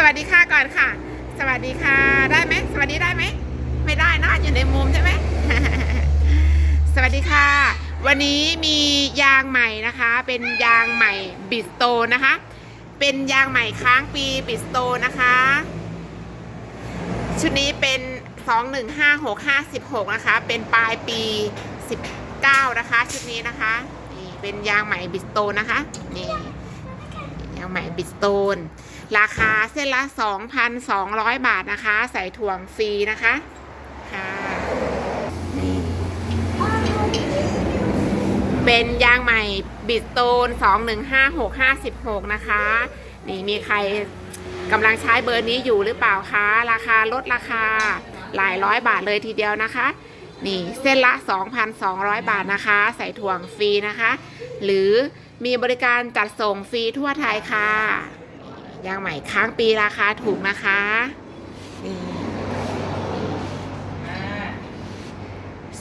สวัสดีค่ะก่อนค่ะ สวัสดีค่ะ ได้ไหมสวัสดีได้ไหม ไม่ได้นะอยู่ในมุมใช่ไหม สวัสดีค่ะ วันนี้มียางใหม่นะคะ เป็นยางใหม่บิสโตนะคะ เป็นยางใหม่ค้างปีบิสโตนะคะ ชุดนี้เป็น 215656 นะคะ เป็นปลายปี 19 นะคะ ชุดนี้นะคะนี่เป็นยางใหม่บิสโตนะคะนี่ยางใหม่บิสโตน ราคาเส้นละ 2,200 บาทนะคะ ใส่ถ่วงฟรีนะคะค่ะนี่เป็นยางใหม่บิสโตน 215656 นะคะ นี่มีใครกำลังใช้เบอร์นี้อยู่หรือเปล่าคะ ราคาลดราคาหลายร้อยบาทเลยทีเดียวนะคะ นี่เส้นละ 2,200 บาทนะคะ ใส่ถ่วงฟรีนะคะ หรือมีบริการจัดส่งฟรีทั่วไทยค่ะ ยางใหม่ค้างปีราคาถูกนะคะนี่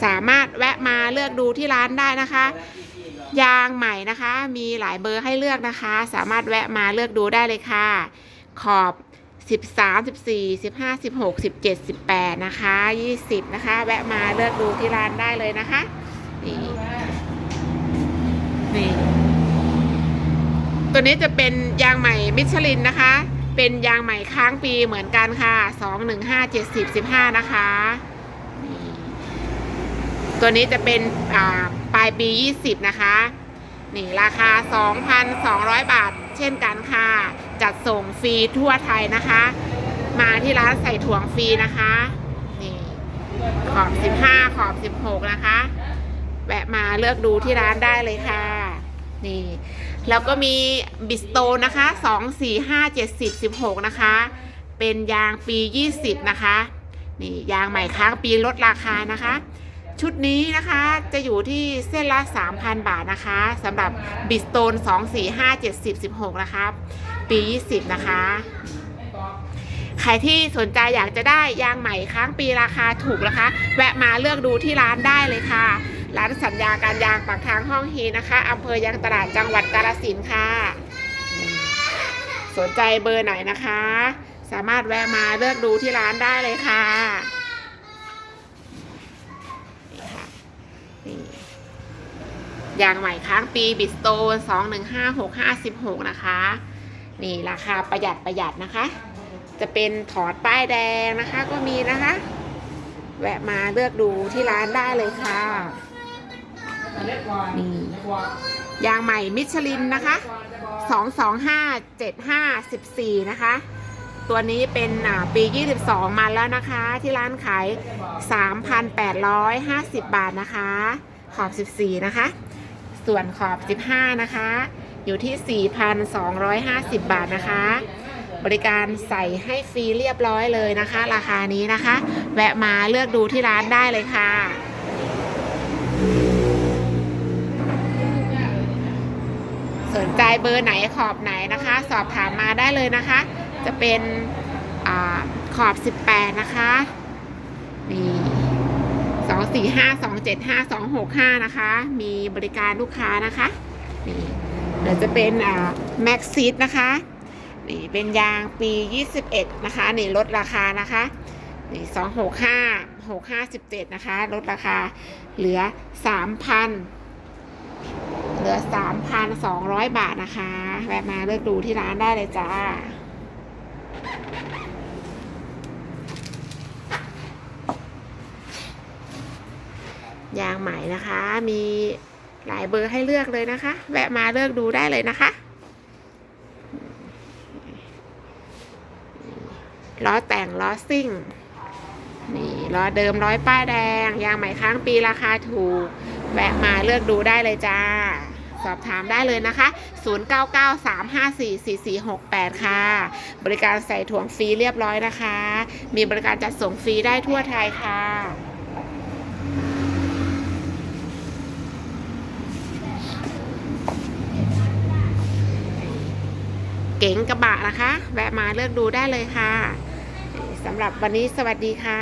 สามารถแวะมาเลือกดูที่ร้านได้นะคะ ยางใหม่นะคะ มีหลายเบอร์ให้เลือกนะคะ สามารถแวะมาเลือกดูได้เลยค่ะ ขอบ 13 14 15 16 17 18 นะคะ 20 นะคะ แวะมาเลือกดูที่ร้านได้เลยนะคะ นี่ นี่ ตัวนี้จะเป็นยางใหม่มิชลินนะคะ เป็นยางใหม่ค้างปีเหมือนกันค่ะ2 1 5 7 0 15นะคะ ตัวนี้จะเป็นปลายปี20นะคะ นี่ราคา2,200บาท เช่นกันค่ะ จัดส่งฟรีทั่วไทยนะคะ มาที่ร้านใส่ถ่วงฟรีนะคะ นี่ ขอบ15ขอบ16นะคะ แวะมาเลือกดูที่ร้านได้เลยค่ะ นี่ แล้วก็มีบิสโตนะคะ 2 4 5 7 0 16 นะคะ เป็นยางปี 20 นะคะ นี่ยางใหม่ค้างปีลดราคานะคะ ชุดนี้นะคะจะอยู่ที่เส้นละ 3,000 บาทนะคะสำหรับบิสโตน 2 4 5 7 0 16 นะคะ ปี 20 นะคะ ใครที่สนใจอยากจะได้ยางใหม่ค้างปีราคาถูกนะคะ แวะมาเลือกดูที่ร้านได้เลยค่ะ ร้านสัญญาการยางปากทางห้องฮีนะคะอำเภอยางตลาดจังหวัดกาฬสินค่ะ สนใจเบอร์ไหนนะคะ สามารถแวะมาเลือกดูที่ร้านได้เลยค่ะนี่ค่ะนี่ยางใหม่ค้างปีบิสโตนสองหนึ่งห้าหกห้าสิบหกนะคะ นี่ราคาประหยัดประหยัดนะคะ จะเป็นถอดป้ายแดงนะคะก็มีนะคะ แวะมาเลือกดูที่ร้านได้เลยค่ะ นี่ยางใหม่มิชลินนะคะ2257514นะคะ ตัวนี้เป็นอ่าปี 22 มาแล้วนะคะ ที่ร้านขาย 3,850 บาทนะคะ ขอบ 14 นะคะ ส่วนขอบ 15 นะคะ อยู่ที่ 4,250 บาทนะคะ บริการใส่ให้ฟรีเรียบร้อยเลยนะคะ ราคานี้นะคะ แวะมาเลือกดูที่ร้านได้เลยค่ะ สนใจ เบอร์ไหนขอบไหนนะคะ สอบถามมาได้เลยนะคะ จะเป็นอขอบ 18 นะคะนี่สองสี่ห้าสองเจ็ดห้าสองหกห้านะคะ มีบริการลูกค้านะคะนี่เดี๋ยวจะเป็นอ่าแม็กซิสนะคะนี่เป็นยางปี 21 นะคะนี่ลดราคานะคะนี่สองหกห้าหกห้าสิบเจ็ดนะคะ ลดราคาเหลือสามพัน ลือ 3,200 บาทนะคะแวะมาเลือกดูที่ร้านได้เลยจ้ายางใหม่นะคะ มีหลายเบอร์ให้เลือกเลยนะคะ แวะมาเลือกดูได้เลยนะคะล้อแต่งล้อซิ่ง นี่ล้อเดิมร้อยป้ายแดง ยางใหม่ค้างปีราคาถูก แวะมาเลือกดูได้เลยจ้า สอบถามได้เลยนะคะ 0993544468 ค่ะ บริการใส่ถ่วงฟรีเรียบร้อยนะคะ มีบริการจัดส่งฟรีได้ทั่วไทยค่ะเก๋งกระบะนะคะ แวะมาเลือกดูได้เลยค่ะสำหรับวันนี้สวัสดีค่ะ